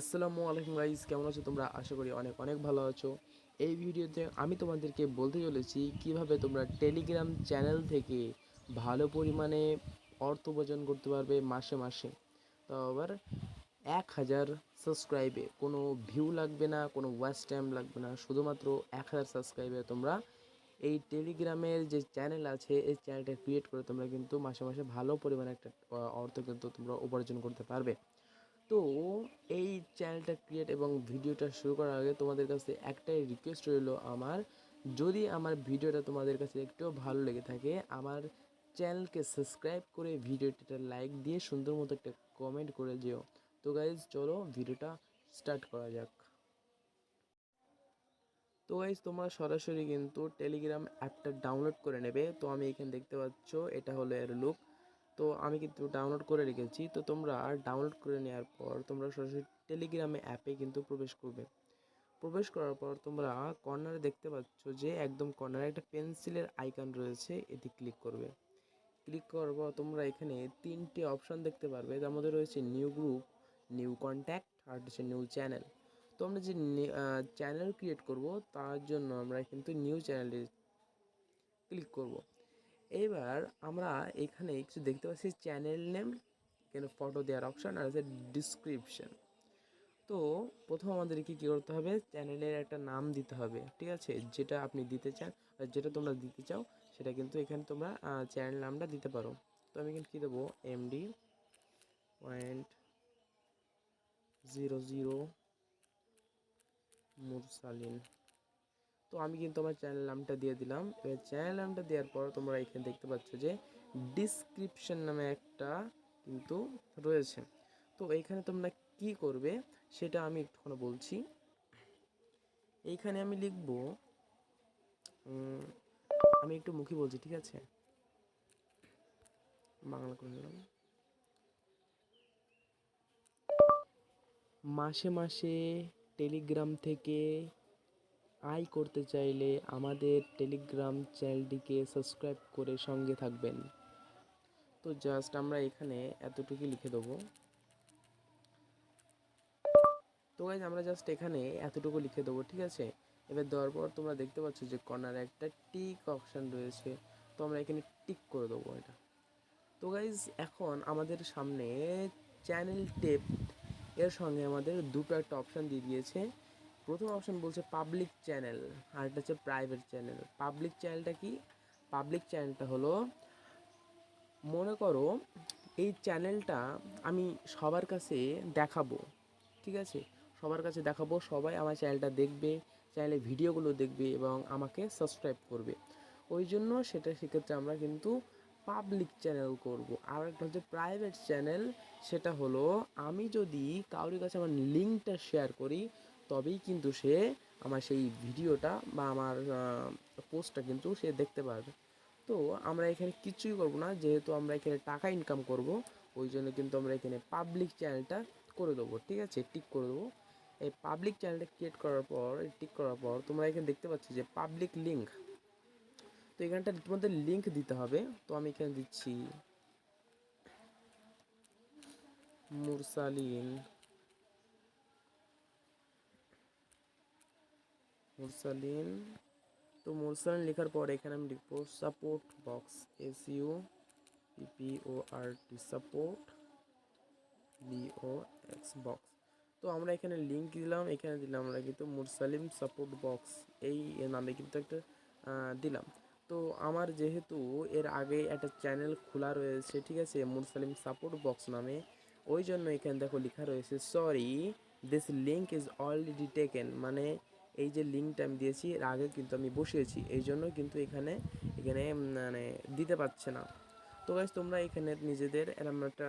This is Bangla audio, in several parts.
আসসালামু আলাইকুম গাইস, কেমন আছো তোমরা? আশা করি অনেক অনেক ভালো আছো। এই ভিডিওতে আমি তোমাদেরকে বলতে চলেছি কীভাবে তোমরা টেলিগ্রাম চ্যানেল থেকে ভালো পরিমাণে অর্থ উপার্জন করতে পারবে মাসে মাসে। তো আবার এক হাজার সাবস্ক্রাইবে কোনো ভিউ লাগবে না, কোনো ওয়াচ টাইম লাগবে না। শুধুমাত্র এক হাজার সাবস্ক্রাইবে তোমরা এই টেলিগ্রামের যে চ্যানেল আছে, এই চ্যানেলটা ক্রিয়েট করে তোমরা কিন্তু মাসে মাসে ভালো পরিমাণে একটা অর্থ কিন্তু তোমরা উপার্জন করতে পারবে। তো এই চ্যানেলটা ক্রিয়েট এবং ভিডিওটা শুরু করার আগে তোমাদের কাছে একটাই রিকোয়েস্ট রইল আমার। যদি আমার ভিডিওটা তোমাদের কাছে একটু ভালো লেগে থাকে, আমার চ্যানেলকে সাবস্ক্রাইব করে ভিডিওটা লাইক দিয়ে সুন্দর মতো একটা কমেন্ট করে যেও। তো গাইজ চলো ভিডিওটা স্টার্ট করা যাক। তো গাইজ তোমরা সরাসরি কিন্তু টেলিগ্রাম অ্যাপটা ডাউনলোড করে নেবে। তো আমি এখানে দেখতে পাচ্ছ, এটা হলো এর লুক তো আমি কিন্তু ডাউনলোড করে রেখেছি। তো তোমরা ডাউনলোড করে নেওয়ার পর তোমরা সরাসরি টেলিগ্রামে অ্যাপে কিন্তু প্রবেশ করবে। প্রবেশ করার পর তোমরা কর্নারে দেখতে পাচ্ছ যে একদম কর্নারে একটা পেন্সিলের আইকন রয়েছে এটি ক্লিক করবে। ক্লিক করার পর তোমরা এখানে তিনটে অপশান দেখতে পারবে। তার মধ্যে রয়েছে নিউ গ্রুপ নিউ কন্ট্যাক্ট আর হচ্ছে নিউ চ্যানেল তো আমরা যে চ্যানেল ক্রিয়েট করব, তার জন্য আমরা কিন্তু নিউ চ্যানেলে ক্লিক করব। এবার আমরা এখানে কিছু দেখতে পাচ্ছি চ্যানেল নেম এখানে ফটো দেওয়ার অপশান আর আছে ডিসক্রিপশন তো প্রথম আমাদেরকে কী করতে হবে? চ্যানেলের একটা নাম দিতে হবে, ঠিক আছে? যেটা আপনি দিতে চান যেটা তোমরা দিতে চাও, সেটা কিন্তু এখানে তোমরা চ্যানেল নামটা দিতে পারো। তো আমি কিন্তু কী দেবো? এমডি পয়েন্ট জিরো জিরো মুরসালিন তো আমি কিন্তু আমার চ্যানেল নামটা দিয়ে দিলাম। এবার চ্যানেল নামটা দেওয়ার পর তোমরা এখানে দেখতে পাচ্ছ যে ডিসক্রিপশন নামে একটা কিন্তু রয়েছে। তো এইখানে তোমরা কি করবে, সেটা আমি একটুখানি বলছি। এইখানে আমি লিখব আমি একটু মুখী বলছি, ঠিক আছে? বাংলা করে নিলাম। মাসে মাসে টেলিগ্রাম থেকে আয় করতে চাইলে আমাদের টেলিগ্রাম চ্যানেলটিকে সাবস্ক্রাইব করে সঙ্গে থাকবেন। তো জাস্ট আমরা এখানে এতটুকু লিখে দেবো। তো গাইজ আমরা জাস্ট এখানে এতটুকু লিখে দেবো, ঠিক আছে? এবার দেওয়ার পর তোমরা দেখতে পাচ্ছ যে কর্নারে একটা টিক অপশান রয়েছে। তো আমরা এখানে টিক করে দেবো এটা। তো গাইজ এখন আমাদের সামনে চ্যানেল টেপ এর সঙ্গে আমাদের দুটো একটা অপশান দিয়ে দিয়েছে। প্রথম অপশন বলছে পাবলিক চ্যানেল আর একটা হচ্ছে প্রাইভেট চ্যানেল পাবলিক চ্যানেলটা কি? পাবলিক চ্যানেলটা হলো, মনে করো এই চ্যানেলটা আমি সবার কাছে দেখাবো, ঠিক আছে? সবার কাছে দেখাবো, সবাই আমার চ্যানেলটা দেখবে চ্যানেলের ভিডিওগুলো দেখবে এবং আমাকে সাবস্ক্রাইব করবে। ওই জন্য সেটা সেক্ষেত্রে আমরা কিন্তু পাবলিক চ্যানেল করব। আর একটা হচ্ছে প্রাইভেট চ্যানেল সেটা হলো আমি যদি কারোর কাছে আমার লিঙ্কটা শেয়ার করি তবেই কিন্তু সে আমার সেই ভিডিওটা বা আমার পোস্টটা কিন্তু সে দেখতে পারবে। তো আমরা এখানে কিছুই করব না, যেহেতু আমরা এখানে টাকা ইনকাম করব, ওই জন্য কিন্তু আমরা এখানে পাবলিক চ্যানেলটা করে দেবো, ঠিক আছে? টিক করে দেবো। এই পাবলিক চ্যানেলটা ক্রিয়েট করার পর টিক করার পর তোমরা এখানে দেখতে পাচ্ছ যে পাবলিক লিঙ্ক তো এখানটা তোমাদের লিঙ্ক দিতে হবে। তো আমি এখানে দিচ্ছি, মুরসালিন। মুরসালিন। তো মুরসালিন লেখার পর এখানে আমি লিখব support box S U P O R T support B O X box তো আমরা এখানে লিঙ্ক দিলাম, এখানে দিলাম আমরা কিন্তু মুরসালিম সাপোর্ট বক্স এই নামে কিন্তু একটা দিলাম। তো আমার যেহেতু এর আগে একটা চ্যানেল খোলা রয়েছে, ঠিক আছে মুরসালিম সাপোর্ট বক্স নামে, ওই জন্য এখানে দেখো লেখা রয়েছে sorry this link is already taken মানে এই যে লিঙ্কটা আমি দিয়েছি, এর আগে কিন্তু আমি বসিয়েছি, এই জন্য কিন্তু এখানে এখানে মানে দিতে পারছে না। তো গাইজ তোমরা এখানে নিজেদের এরকম একটা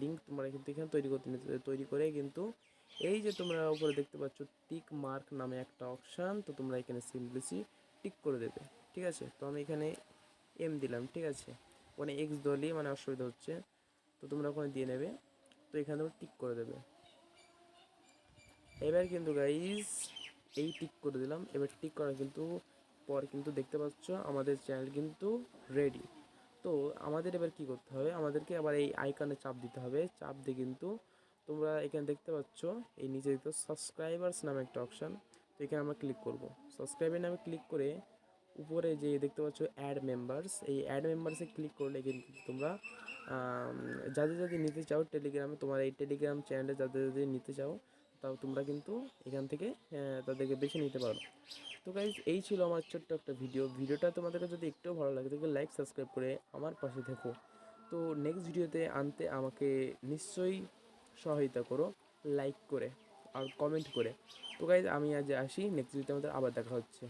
লিঙ্ক তোমরা কিন্তু এখানে তৈরি করতে, তৈরি করে কিন্তু এই যে তোমরা উপরে দেখতে পাচ্ছ টিক মার্ক নামে একটা অপশান তো তোমরা এখানে সিম্পলিসি টিক করে দেবে, ঠিক আছে? তো আমি এখানে এম দিলাম, ঠিক আছে? ওখানে এক্স দলই মানে অসুবিধা হচ্ছে, তো তোমরা ওখানে দিয়ে নেবে, তো এখানে তোমরা টিক করে দেবে। এবার কিন্তু গাইজ এই টিক করে দিলাম। এবার টিক করা কিন্তু পর কিন্তু দেখতে পাচ্ছ আমাদের চ্যানেল কিন্তু রেডি তো আমাদের এবার কি করতে হবে? আমাদেরকে আবার এই আইকনে চাপ দিতে হবে। চাপ দিয়ে কিন্তু তোমরা এখানে দেখতে পাচ্ছ এই নিচে দেখতে সাবস্ক্রাইবার্স নামে একটা অপশান তো এখানে আমরা ক্লিক করব। সাবস্ক্রাইবার নামে ক্লিক করে উপরে যে দেখতে পাচ্ছ অ্যাড মেম্বার্স এই অ্যাড মেম্বার্সে ক্লিক করলে কিন্তু তোমরা যাদের যাদের নিতে চাও টেলিগ্রামে তোমার এই টেলিগ্রাম চ্যানেলে যাদের যাদের নিতে চাও তাও তোমরা কিন্তু এখান থেকে তাদেরকে বেছে নিতে পারো। তো গাইজ এই ছিল আমার ছোট্ট একটা ভিডিও ভিডিওটা তোমাদেরকে যদি একটুও ভালো লাগে, তাহলে লাইক সাবস্ক্রাইব করে আমার পাশে থেকো। তো নেক্সট ভিডিওতে আনতে আমাকে নিশ্চয়ই সহায়তা করো লাইক করে আর কমেন্ট করে। তো গাইজ আমি আজ আসি নেক্সট ভিডিওতে আমাদের আবার দেখা হচ্ছে।